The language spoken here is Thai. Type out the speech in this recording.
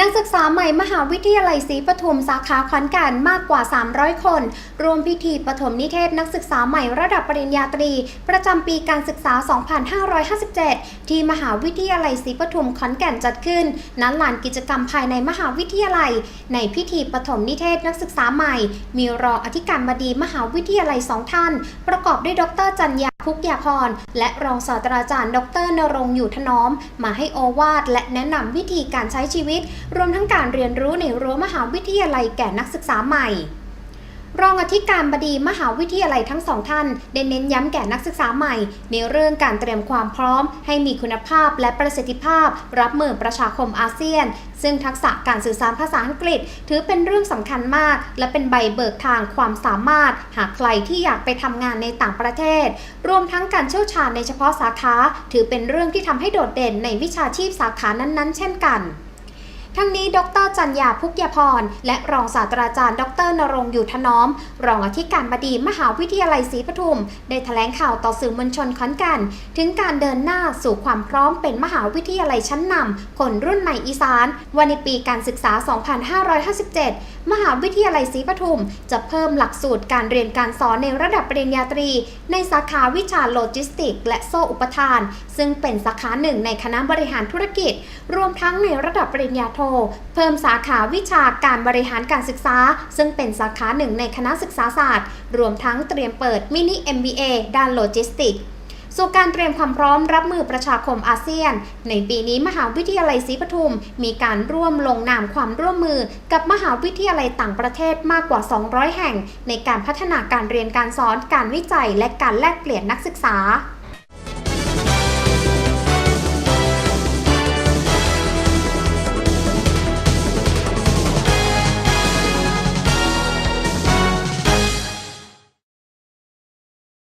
นักศึกษาใหม่มหาวิทยาลัยศรีปทุมสาขาขอนแก่นมากกว่า 300 คน รวมพิธีปฐมนิเทศนักศึกษาใหม่ระดับปริญญาตรี ประจำปีการศึกษา 2557 ที่มหาวิทยาลัยศรีปทุมขอนแก่นจัดขึ้นณลานกิจกรรมภายในมหาวิทยาลัย ในพิธีปฐมนิเทศนักศึกษาใหม่ มีรองอธิการบดีมหาวิทยาลัยสองท่าน ประกอบด้วยดรจันยา คุกยาพร และรองศาสตราจารย์ ดรนรงค์อยู่ถนอม มาให้โอวาทและแนะนำวิธีการใช้ชีวิต รวมทั้งการเรียนรู้ในรั้วมหาวิทยาลัยแก่นักศึกษาใหม่ รองอธิการบดีมหาวิทยาลัยทั้งสองท่านได้เน้นย้ำแก่นักศึกษาใหม่ ในเรื่องการเตรียมความพร้อม ให้มีคุณภาพและประสิทธิภาพ รับมือประชาคมอาเซียน ซึ่งทักษะการสื่อสารภาษาอังกฤษ ถือเป็นเรื่องสำคัญมาก และเป็นใบเบิกทางความสามารถ หากใครที่อยากไปทำงานในต่างประเทศ รวมทั้งการเชี่ยวชาญในเฉพาะสาขา ถือเป็นเรื่องที่ทำให้โดดเด่นในวิชาชีพสาขานั้นๆ เช่นกัน ทั้งนี้ ดรจันยาพุกยาพร และรองศาสตราจารย์ ดรนรงค์อยู่ถนอม รองอธิการบดีมหาวิทยาลัยศรีปทุม ได้แถลงข่าวต่อสื่อมวลชนขอนแก่นถึงการเดินหน้าสู่ความพร้อมเป็นมหาวิทยาลัยชั้นนำคนรุ่นใหม่อีสานวันในปีการศึกษา 2557 มหาวิทยาลัยศรีปทุม จะเพิ่มหลักสูตรการเรียนการสอนในระดับปริญญาตรี ในสาขาวิชาโลจิสติก และโซ่อุปทาน ซึ่งเป็นสาขาหนึ่งในคณะบริหารธุรกิจ รวมทั้งในระดับปริญญาโทเพิ่มสาขาวิชาการบริหารการศึกษา ซึ่งเป็นสาขาหนึ่งในคณะศึกษาศาสตร์ รวมทั้งเตรียมเปิดมินิ MBA ด้านโลจิสติกสู่การเตรียมความพร้อมรับมือประชาคมอาเซียน ในปีนี้มหาวิทยาลัยศรีปทุม มีการร่วมลงนามความร่วมมือกับมหาวิทยาลัยต่างประเทศมากกว่า 200 แห่ง ในการพัฒนาการเรียนการสอนการวิจัยและการแลกเปลี่ยนนักศึกษา